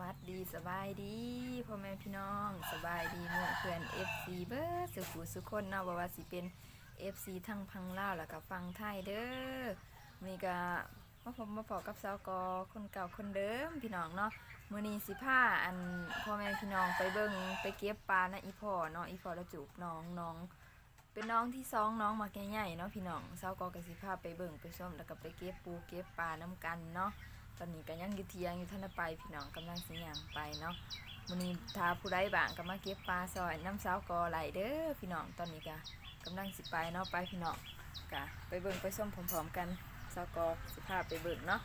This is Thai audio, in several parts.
วัสดีสบายดีพ่อแม่พี่น้องสบายดีหมู่เพื่อน FC เบิร์สุขุสุคนเนาะบ่ว่าสิเป็น FC ทั้งพังลาวแล้วก็ฟังไทยเด้อมีก็มาผมมาพอกับสาวกอคนเก่าคนเดิมพี่น้องเนาะมื้อนี้สิพาอันพ่อแม่พี่น้องไปเบิ่งไปเก็บปลานะอีพ่อเนาะอีพ่อละจูบน้องน้อง เป็นน้องที่สองน้องมาแก่ใหญ่เนาะพี่น้องสาวกอกสิพาไปเบิ่งไปส้มแล้วก็ไปเก็บปูเก็บปลาน้ำกันเนาะ ตอนนี้ก็ยังอยู่เที่ยงอยู่ท่านไปพี่น้องกำลังสิย่างไปเนาะมื้อนี้ถ้าผู้ใดบ้างก็มาเก็บปลาซอยน้ำสาวกอไหลเด้อพี่น้องตอนนี้ก็กำลังสิไปเนาะไปพี่น้องก็ไปเบิ่งไปส้มพร้อมๆกันสาวกอสิพาไปเบิ่งเนาะ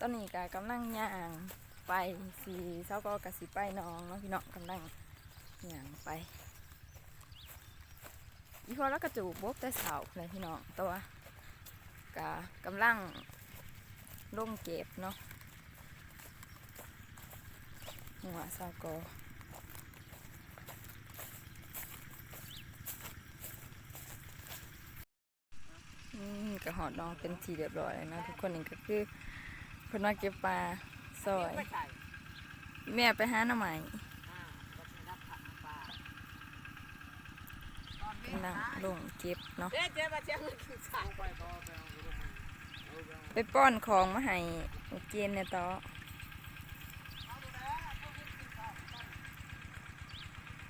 ตอนนี้ก็กำลังย่างไปสีเสากอกับสิไปน้องเนาะพี่น้องกำลังย่างไปอีพอแล้วกระจูบบกแต่เสาเลยพี่น้องตัว กะกำลังลงเก็บเนาะหัวซากอกระหอดน้องเป็นทีเรียบร้อยแล้วนะทุกคนนี่ก็คือคนมาเก็บปลาซอย แม่ไปหาหน่อไม้อ่าก็จะรับผักปลาตอนนี้กำลังลงเก็บเนาะ ไปต่อไปเอาไปเอาไปเอาไปป้อนของมาให้เจนเนี่ยต่อ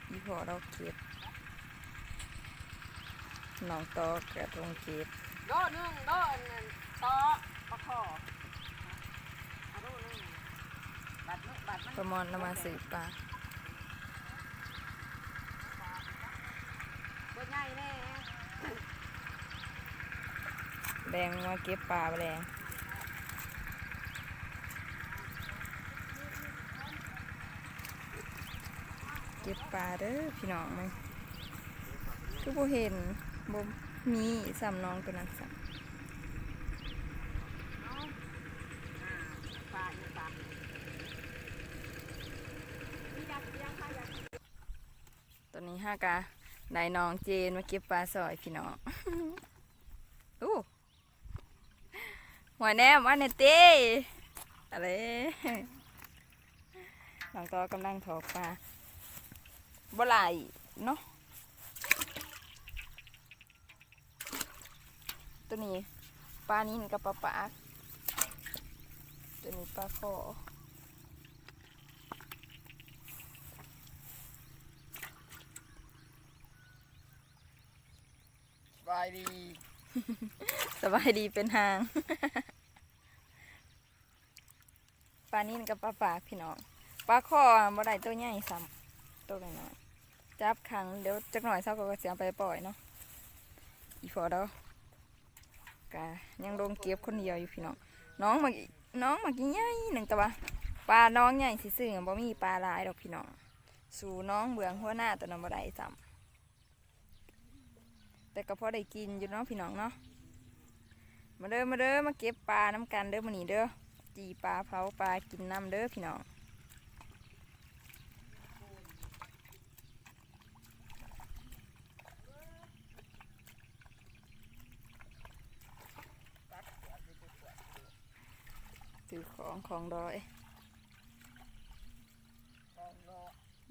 อีพอเราเก็บน้องต่อกระทงเก็บโดนหนึ่งโดนหนึ่งต่อปลาคอเอาโดนหนึ่งบัดนึงบัดมันประมอนนำมาสืบปลาตัวใหญ่แน่แดงมาเก็บปลาไปแดง เก็บปลาเด้อพี่น้องมึงคือบ่เห็นบ่มีสามน้องตัวนั้นสักตอนนี้ห้ากะได้น้องเจนมาเก็บปลาซอยพี่น้องอู้หัวแนมว่าเนเต้อะไรน้องตอกำลังถอกปลา บ่ไหลายเนาะตัวนี้ปลานินกับปลาปากตัวนี้ปลาคอสบายดี สบายดีเป็นหาง ปลานินกับปลาปากพี่น้องปลาคอบ่ได้ตัวใหญ่ซ้ำตัวน้อยๆ จับขังเดี๋ยวจักหน่อยเช้าก็เสียไปปล่อยเนาะอีฟอเดกะยังลงเก็บคนเดียวอยู่พี่น้องน้องมาน้องมากินใหญ่หนึ่งต่ว่าปลาน้องใหญ่สิซื่อๆบ่มีปลาลายดอกพี่น้องสู่น้องเบืองหัวหน้าตัวนั้นบ่ได้ซ้ำแต่ก็พอได้กินอยู่เนาะพี่น้องเนาะมาเด้อมาเด้อมาเก็บปลาน้ำกันเด้อมันนี้เด้อจีปลาเผาปลากินน้ำเด้อพี่น้อง ถือของของดอย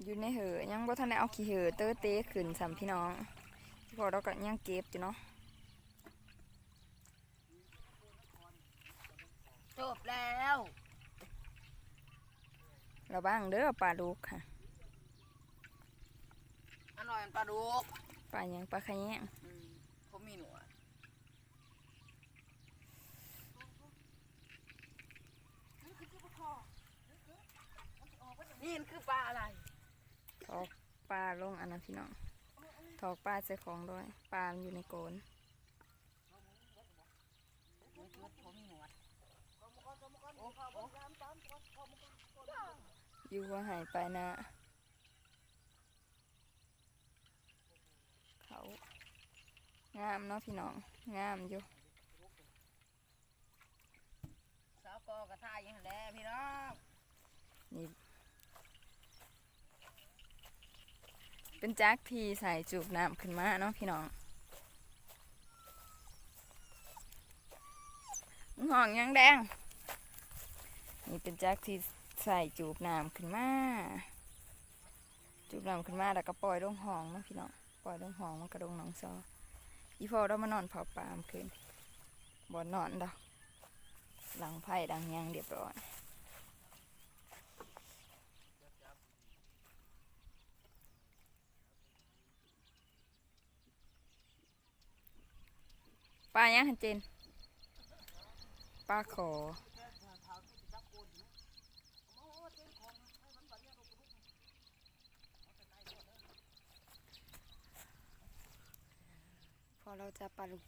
อยู่ในเหอยังบ่ทันได้เอาขี้เหอเตอเตะขึ้นสัมพี่น้องพอเราก็ยังเก็บอยู่เนาะจบแล้วระบ้างเด้อปลาลูกค่ะอันหน่อยมันปลาดุกปลาหยังปลาขะแยง อืมผมมีหนวด นี่มันคือปลาอะไรถอกปลาลงอันนั้นพี่น้องถอกปลาใส่ของด้วยปลามันอยู่ในโกนผมมีหนวดอยู่ว่าหายไปนะ เขางามเนาะพี่น้อง งามอยู่สาวกอกระทายอยังแหละพี่น้อง นี่ เป็นแจักที่ใส่จูบน้ำขึ้นมาเนาะพี่น้องห้องยังแดง นี่เป็นแจักที่ใส่จูบน้ำขึ้นมา จูบน้ำขึ้นมาแล้วก็ปล่อยลงห้องเนาะพี่น้อง ปล่อยลงห้องมันกระดงหนองซอ อีพอเรามานอนเผาปามคืนบ่นอนดอกหลังไผ่ดังยังเรียบร้อย ปลายังหันเจนปลาขอ พอเราจะปลาลูก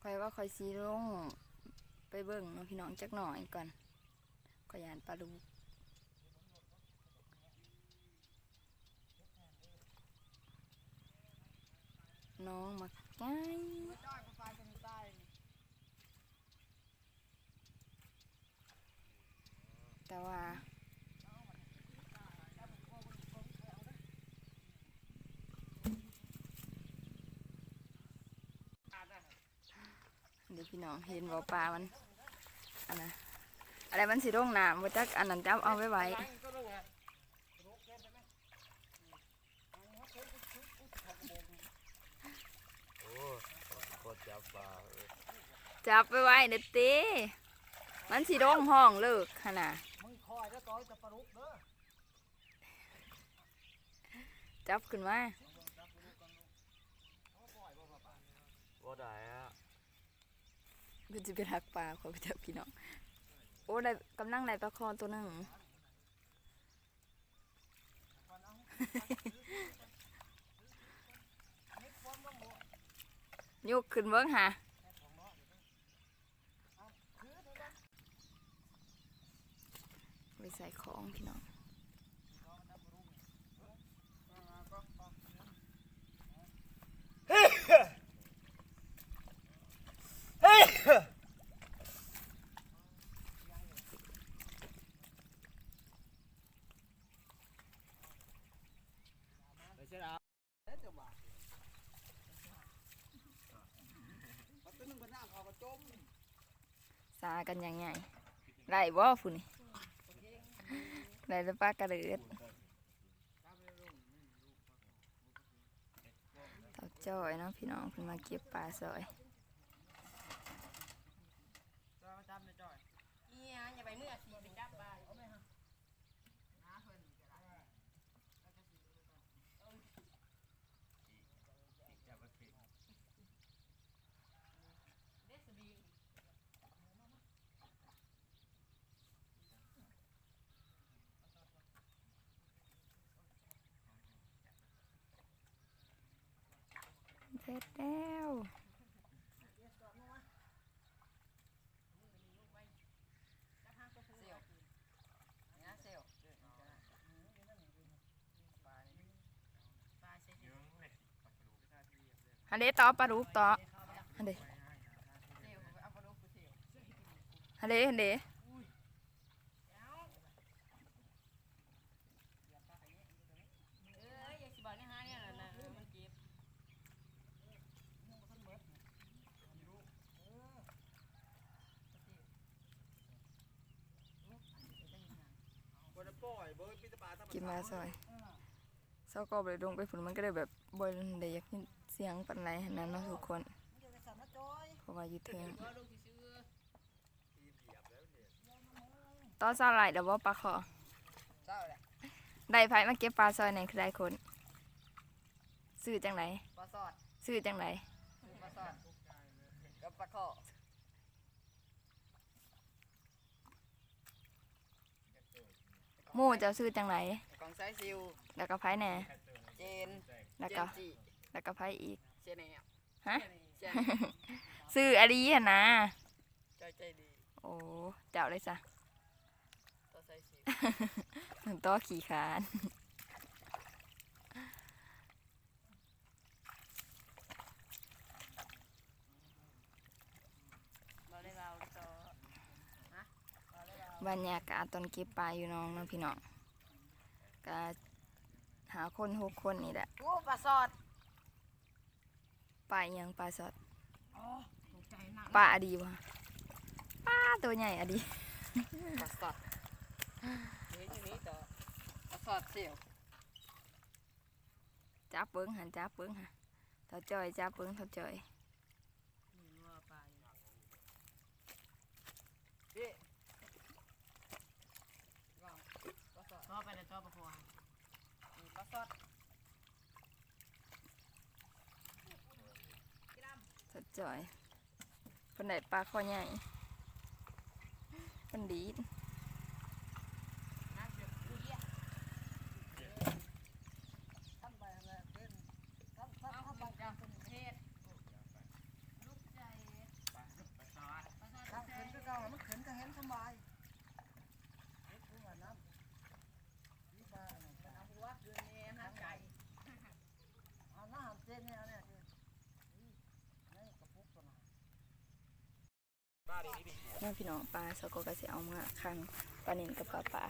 คอยว่าคอยซีลงไปเบิ่งเนาะพี่น้องจักหน่อยก่อนขอยยานปลาลูก น้องมาง่ายแต่ว่าเดี๋ยวพี่น้องเห็นบ่ปลามันอันนะอะไรมันสิร่งน้ำบ่จักอันนั้นจับเอาไว้ไว้ โอ้โคตร จับปลาเอ้ยจับไว้ไว้เด็ดตีมันสิร่องห้องเลิกขนาดมึงคอยแล้วต่อยจะปลาลุกเด้อจับขึ้นมาว่าได้อะก็จะเป็นหักปลาขอไปจับพี่น้อง โอ้ได้กำลังได้ปลาคอตัวหนึ่ง ยกขึ้นเบิ้งหาไปใส่ของพี่น้องไม่ใช่ละเอ๊ะเจ้าบ่าวเอาตัวหนึงบน น้ำเขาก็จมซากันยังไงไรบ่ฝุ่นนี่ไรแต่ปลากระเดือดเต่าจ้อยเนาะพี่น้องเพิ่นมาเก็บปลาซอยเนี่ยอย่าไปเมื่อสีเป็นดับบ้าน เส ร็จแล้วฮันเดต่อปลาลูกต่อฮันเดฮันเดฮันเด เอ้ยอย่าสิบอกนี่ฮะเนี่ยนะนะมันเจ็บ บนปล่อยเบิร์ดปีตะ ปลาธรรมกินมาชาติซอยเศร้าก็เลยลงไปฝุ่นมันก็เลยแบบบอยได้อยากยินเสียงปันไหนหันนั้นเนาะทุกคนเพราะว่าอยู่เทิงก็ลงซื้อตีนเหยียบแล้วเนี่ยตอนเศร้าไหลเดี๋ยวว่าปลาขอเศร้าแหละได้ไผมาเก็บปลาซอยไหนคือได้คนซื้อจังไหนปลาสอดซื้อจังไหนคือปลาสอดกับปลาข้อหมู่เจะซื้อจังไหน ของไซซิลแล้วก็ไผแหน่เจนแล้วเจก็นจีแล้วก็ไผอีกเจเนียฮะเจนซื้ออะดีหั่นนะใจใจดีโอ้เจ้าเลยจ้ะตัวไซซิลหนึ่งต่อขี่ขาน เราได้เราต่อบรรยากาศตอนเก็บปลาอยู่น้องเนาะพี่น้อง ก็หาคนหกคนนี่แหละ โอ้ปลาสอดปลาอิหยังปลาสดอ๋อใจหนักปลาอะดีวะปลาตัวใหญ่อะดี ปลาสดเฮ้ยนี่ต่อปลาสดเสี่ยวจับเบิ้งหันจับเบิ้งฮะเท่าจอยจับเบิ้งเท่าจอย นี่ว่าปลาอยู่ พี่ ว่างปลาสด ต่อไปเลยต่อประคองนี่ปลาสดสดจ่อยคนไหนปลาคอใหญ่คนดีด น้ำเดือดกูเยี่ย ท่านไปอะไรเป็นท่าน เอา ท่าน เข้า ท่าน ไป ไป กลางประเทศลูกใจปลาสดปลาส ทาง ด เข็นก็เก่ามันเข็นก็เห็นสบายเห็นคือว่าน้ำนี่ปลาอะไรปลา เอาหัวคืนนี้นะไก่ เอาหน้าหันเส้นเนี่ยเอาเนี่ยคือนี่นี่กระปุกตัวน่ะปลาดีดีแม่พี่น้องปลาสกก็สิเอามาคังปลานินกับปลาปลา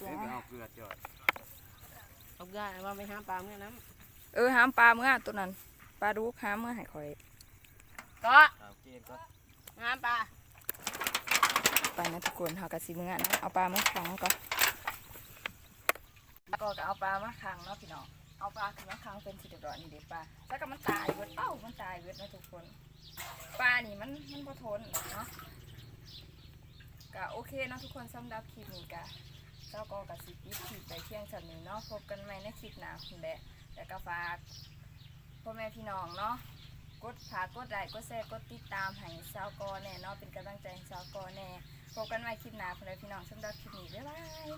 จ้าเอาเกลือจอดเอาได้ว่าไม่ห้ามปลาเมื่อน้เออหามปลาเมื่อตัวนั้นปลาดูกหามเมื่อให้คอยำต่อเอาเกณฑ์ก็ห้ามปลาไปนะทุกคนเฮากะสิเมื่อนะเอาปลามาขังก่อนก็ก็เอาปลามาขังเนาะพี่น้อง เอาปลาขึ้นมาขังเป็นสิเรียบร้อยนี่เด็ดปลาแล้วก็มันตายเบิดเอ้ามันตายเบิดนะทุกคน ปลานี่มันมันบ่ทนเนาะก็โอเคนะทุกคนสำหรับคลิปนี้ก็เจ้าก็กับสิปิดคลิปไปเที่ยงฉันนี้เนาะพบกันใหม่ในคลิปหน้าคุณแหละแล้วก็ฝากพ่อแม่พี่น้องเนาะกดฝากกดไลค์กดแชร์กดติดตามให้สาวกอแน่เนาะเป็นกำลังใจให้สาวกอแน่พบกันใหม่คลิปหน้าคุณแม่พี่น้องสำหรับคลิปนี้บ๊ายบาย